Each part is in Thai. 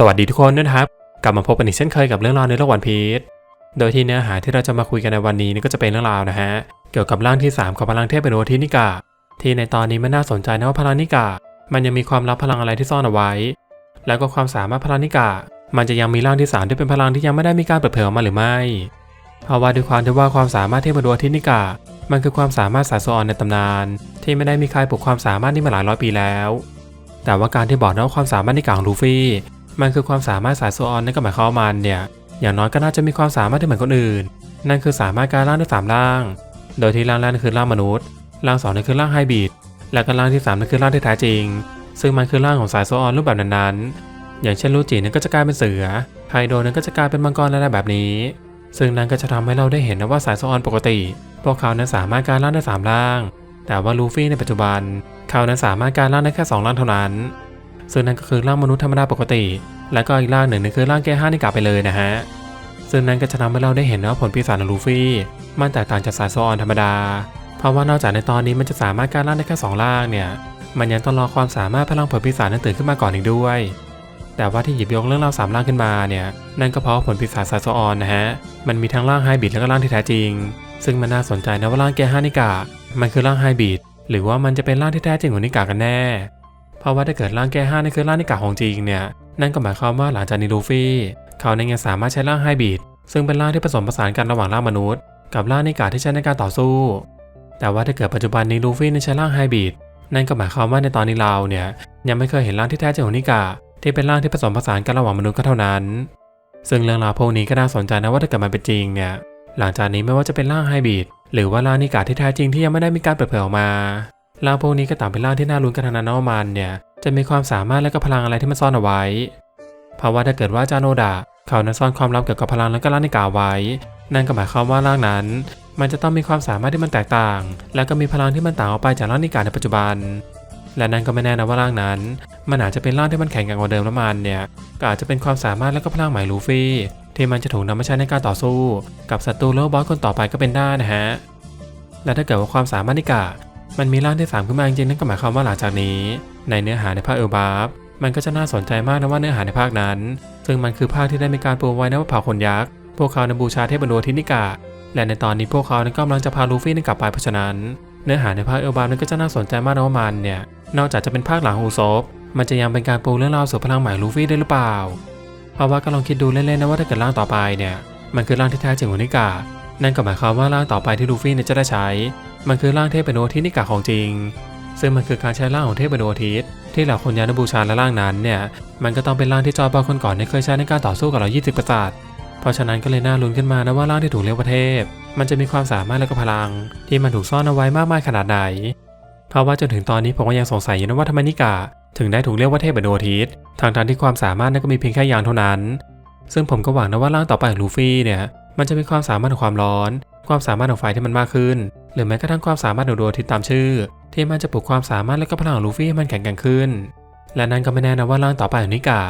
สวัสดีทุกคนด้วยนะครับ กลับมาพบกันอีกเช่นเคยกับเรื่องราวในโลกวันพีชโดยที่เนื้อหาที่เราจะมาคุยกันในวันนี้นี่ก็จะเป็นเรื่องราวนะฮะ เกี่ยวกับร่างที่ 3 ของพลังเทพเป็นโอทินิกา ที่ในตอนนี้มันน่าสนใจนะว่าพลังนิกา มันยังมีความลับพลังอะไรที่ซ่อนเอาไว้ แล้วก็ความสามารถพลังนิกา มันจะยังมีร่างที่3ที่เป็นพลังที่ยังไม่ได้มีการเปิดเผยออกมาหรือไม่เพราะว่าด้วยความที่ว่าความสามารถเทพเป็นโอทินิกา มันคือความสามารถสายโซออนในตำนาน ที่ไม่ได้มีใครปลุกความสามารถนี้มาหลายร้อยปีแล้ว แต่ว่าการที่บอกนะว่าความสามารถนิกาของลูฟี่ มันคือความสามารถสายโซออนนั่นก็หมายความว่ามันเนี่ย อย่างน้อยก็น่าจะมีความสามารถที่เหมือนคนอื่น นั่นคือสามารถการล่างได้สามร่าง โดยที่ร่างแรกนั่นคือร่างมนุษย์ ร่างสองนั่นคือร่างไฮบริด และก็ร่างที่สามนั่นคือร่างที่แท้จริง ซึ่งมันคือร่างของสายโซออนรูปแบบนั้นๆ อย่างเช่นลูจินั่นก็จะกลายเป็นเสือไคโดนั่นก็จะกลายเป็นมังกรและแบบนี้ ซึ่งนั่นก็จะทำให้เราได้เห็นนะว่าสายโซออนปกติ พวกเขานั้นสามารถการล่างได้สามร่าง แต่ว่าลูฟี่ในปัจจุบัน เขานั้นสามารถการล่างได้แค่สองร่างเท่านั้น ซึ่งนั่นก็คือร่างมนุษย์ธรรมดาปกติ และก็อีกร่างหนึ่งนั่นคือร่างแก้ห้านี่กลับไปเลยนะฮะ ซึ่งนั่นก็จะทำให้เราได้เห็นว่าผลปีศาจของลูฟี่มันแตกต่างจากสายโซออนธรรมดา เพราะว่านอกจากในตอนนี้มันจะสามารถการล่างได้แค่สองร่างเนี่ย มันยังต้องรอความสามารถพลังผลปีศาจนั้นตื่นขึ้นมาก่อนอีกด้วย แต่ว่าที่หยิบยกเรื่องราวสามร่างขึ้นมาเนี่ย นั่นก็เพราะผลปีศาจสายโซออนนะฮะ มันมีทั้งร่างไฮบริดและก็ร่างที่แท้จริง ซึ่งมันน่าสนใจนะว่าร่างแกห้านิกามันคือร่างไฮบริดหรือว่ามันจะเป็นร่างที่แท้จริงของนิกากันแน่ ราะว่าถ้าเกิดร่างแก้ห้านี่คือร่างนิกาของจริงเนี่ย นั่นก็หมายความว่าหลังจากนี้ลูฟี่ เขาในยังสามารถใช้ร่างไฮบริดซึ่งเป็นร่างที่ผสมผสานกันระหว่างร่างมนุษย์ กับร่างนิกาที่ใช้ในการต่อสู้ แต่ว่าถ้าเกิดปัจจุบันนี้ลูฟี่ในใช้ร่างไฮบริดนั่นก็หมายความว่าในตอนนี้เราเนี่ยยังไม่เคยเห็นร่างที่แท้จริงของนิกาที่เป็นร่างที่ผสมผสานกันระหว่างมนุษย์ก็เท่านั้น ซึ่งเรื่องราวพวกนี้ก็น่าสนใจนะว่าถ้าเกิดมันเป็นจริงเนี่ยหลังจากนี้ไม่ว่าจะเป็นร่างไฮบริดหรือว่าร่างนิกาที่แท้จริงที่ยังไม่ได้มีการเปิดเผยออกมา ร่างพวกนี้ก็ต่างเป็นร่างที่น่าลุ้นกันทั้งนั้นว่ามันเนี่ยจะมีความสามารถและก็พลังอะไรที่มันซ่อนเอาไว้ เพราะว่าถ้าเกิดว่าจาโนดะเขานั้นซ่อนความลับเกี่ยวกับพลังและก็ร่างในกาไว้ นั่นก็หมายความว่าร่างนั้น มันจะต้องมีความสามารถที่มันแตกต่าง และก็มีพลังที่มันต่างออกไปจากร่างในกาในปัจจุบัน และนั่นก็ไม่แน่นะว่าร่างนั้น มันอาจจะเป็นร่างที่มันแข็งแกร่งกว่าเดิมแล้วมันเนี่ยก็อาจจะเป็นความสามารถและก็พลังใหม่ลูฟี่ที่มันจะถูกนำมาใช้ในการต่อสู้ กับศัตรูหรือว่าบอสคนต่อไปก็เป็นได้นะฮะและถ้าเกิดว่าความสามารถนิกา มันมีร่างที่ 3 ขึ้นมาจริงๆนั่นก็หมายความว่าหลังจากนี้ ในเนื้อหาในภาคเอลบาฟมันก็จะน่าสนใจมากนะว่าเนื้อหาในภาคนั้น ซึ่งมันคือภาคที่ได้มีการปูไว้นะว่าเผ่าคนยักษ์พวกเขาในบูชาเทพบรรดทินิกาและในตอนนี้พวกเขานั้นกำลังจะพาลูฟี่นั้นกลับไปเพราะฉะนั้น เนื้อหาในภาคเอลบาฟนั้นก็จะน่าสนใจมากนะว่ามันเนี่ยนอกจากจะเป็นภาคหลังของอุซบมันจะยังเป็นการปูเรื่องราวสู่พลังใหม่ลูฟี่ได้หรือเปล่าเพราะว่าก็ลองคิดดูเล่นๆนะว่าถ้าเกิดร่างต่อไปเนี่ยมันคือร่างที่แท้จริงของนิกานั่นก็หมายความว่าร่างต่อไปที่ลูฟี่เนี่ยจะได้ใช้ มันคือร่างเทพป็นโอทิสนิกาของจริง ซึ่งมันคือการใช้ร่างของเทพป็นโอทิสที่เหล่าคนยานบูชาและร่างนั้นเนี่ย มันก็ต้องเป็นร่างที่จอบอลคนก่อนเนี่ยเคยใช้ในการต่อสู้กับเรา 20 ประสาทเพราะฉะนั้นก็เลยน่าลุ้นขึ้นมานะว่าร่างที่ถูกเรียกว่าเทพ มันจะมีความสามารถและก็พลัง ที่มันถูกซ่อนเอาไว้มากมายขนาดไหน เพราะว่าจนถึงตอนนี้ผมก็ยังสงสัยอยู่นะว่าทำไมนิกาถึงได้ถูกเรียกว่าเทพเป็นโอทิสทางทางที่ความสามารถนั้นก็มีเพียงแค่ยางเท่านั้น ซึ่งผมก็หวังนะว่าร่างต่อไปของลูฟี่เนี่ย มันจะมีความสามารถของความร้อน ความสามารถของไฟที่มันมากขึ้น รือแม้กระทั่งความสามารถของดวงอาทิตย์ตามชื่อ ที่มันจะปลุกความสามารถและก็พลังของลูฟี่ให้มันแข็งแกร่งขึ้น และนั่นก็ไม่แน่นะว่าร่างต่อไปของนิกา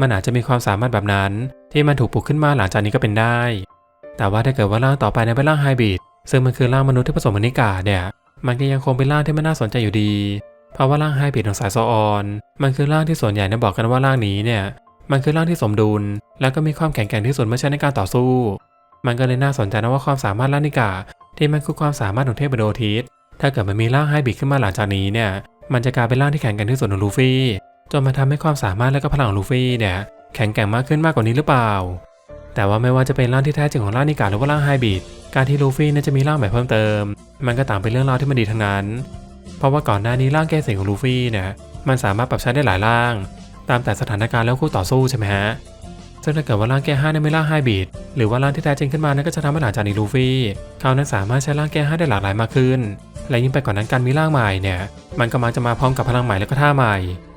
มันอาจจะมีความสามารถแบบนั้น ที่มันถูกปลุกขึ้นมาหลังจากนี้ก็เป็นได้ แต่ว่าถ้าเกิดว่าร่างต่อไปนั้นเป็นร่างไฮบริดซึ่งมันคือร่างมนุษย์ที่ผสมกับนิกาเนี่ย มันก็ยังคงเป็นร่างที่ไม่น่าสนใจอยู่ดี เพราะว่าร่างไฮบริดของสายโซออน มันคือร่างที่ส่วนใหญ่เนี่ยบอกกันว่าร่างนี้เนี่ย มันคือร่างที่สมดุล และก็มีความแข็งแกร่งที่สุดเมื่อใช้ในการต่อสู้ มันก็เลยน่าสนใจนะว่าความสามารถร่างนิกา ที่มันคือความสามารถของเทพโดทิสถ้าเกิดมันมีร่างไฮบริดขึ้นมาหลังจากนี้เนี่ย มันจะกลายเป็นร่างที่แข็งแกร่งที่สุดของลูฟี่ จนมาทำให้ความสามารถและก็พลังของลูฟี่เนี่ยแข็งแกร่งมากขึ้นมากกว่านี้หรือเปล่า แต่ว่าไม่ว่าจะเป็นร่างที่แท้จริงของร่างนิกาหรือว่าร่างไฮบริด การที่ลูฟี่เนี่ยจะมีร่างใหม่เพิ่มเติม มันก็ต่างเป็นเรื่องราวที่มันดีทั้งนั้น เพราะว่าก่อนหน้านี้ร่างแก้เสียงของลูฟี่เนี่ย มันสามารถปรับใช้ได้หลายร่าง ตามแต่สถานการณ์แล้วคู่ต่อสู้ใช่ไหมฮะ ซึ่งถ้าเกิดว่าร่างแก้ห้าเนี่ยไม่ร่างไฮบริดหรือว่าร่างที่แท้จริงขึ้นมานั่นก็จะทำให้หลังจากนี้ลูฟี่เขานั้นสามารถใช้ร่างแก้ห้าได้หลากหลายมากขึ้น และยิ่งไปกว่านั้นการมีร่างใหม่เนี่ย มันก็มักจะมาพร้อมกับพลังใหม่และก็ท่าใหม่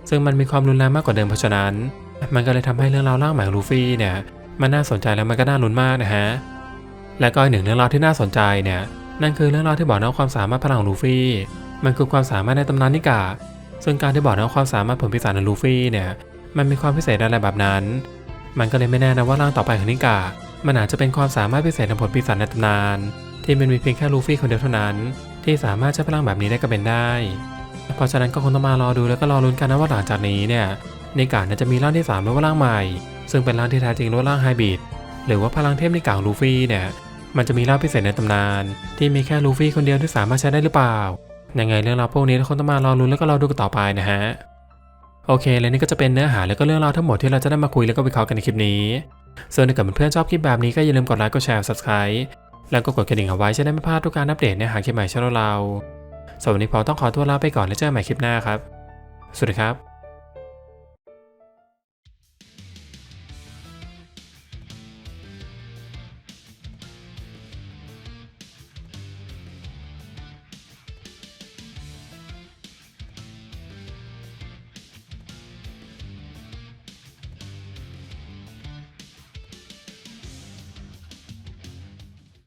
ซึ่งมันมีความรุนแรงมากกว่าเดิมเพราะฉะนั้น มันก็เลยทำให้เรื่องราวร่างใหม่ของลูฟี่เนี่ยมันน่าสนใจและมันก็น่าลุ้นมากนะฮะและก็อีกหนึ่งเรื่องราวที่น่าสนใจเนี่ยนั่นคือเรื่องราวที่บอกนะว่าความสามารถพลังของลูฟี่มันคือความสามารถในตำนานนิกาซึ่งการที่บอกนะว่าความสามารถผลพิศาจของลูฟี่เนี่ยมันมีความพิเศษอะไรแบบนั้น มันก็เลยไม่แน่นะว่าร่างต่อไปของนิกา มันอาจจะเป็นความสามารถพิเศษของผลปีศาจในตำนาน ที่มันมีเพียงแค่ลูฟี่คนเดียวเท่านั้น ที่สามารถใช้พลังแบบนี้ได้ก็เป็นได้ เพราะฉะนั้นก็คงต้องมารอดูแล้วก็รอลุ้นกันนะว่าหลังจากนี้เนี่ยในกาจะมีร่างที่3หรือว่าร่างใหม่ ซึ่งเป็นร่างที่แท้จริงหรือว่าร่างไฮบริดหรือว่าพลังเทพในกาของลูฟี่เนี่ยมันจะมีร่างพิเศษในตำนาน ที่มีแค่ลูฟี่คนเดียวที่สามารถใช้ได้หรือเปล่ายังไงเรื่องราวพวกนี้ทุกคนต้องมารอรุ้นแล้วก็รอดูกันต่อไปนะฮะ โอเค และนี่ก็จะเป็นเนื้อหาแล้วก็เรื่องราวทั้งหมดที่เราจะได้มาคุยแล้วก็วิเคราะห์กันในคลิปนี้ ส่วนถ้าเกิดเพื่อนๆชอบคลิปแบบนี้ก็อย่าลืมกดไลค์กดแชร์ subscribe แล้วก็กดกระดิ่งเอาไว้จะได้ไม่พลาดทุกการอัปเดตเนื้อหาคลิปใหม่ช่องเราสำหรับวันนี้พอต้องขอตัวลาไปก่อนแล้วเจอกันใหม่คลิปหน้าครับ สวัสดีครับ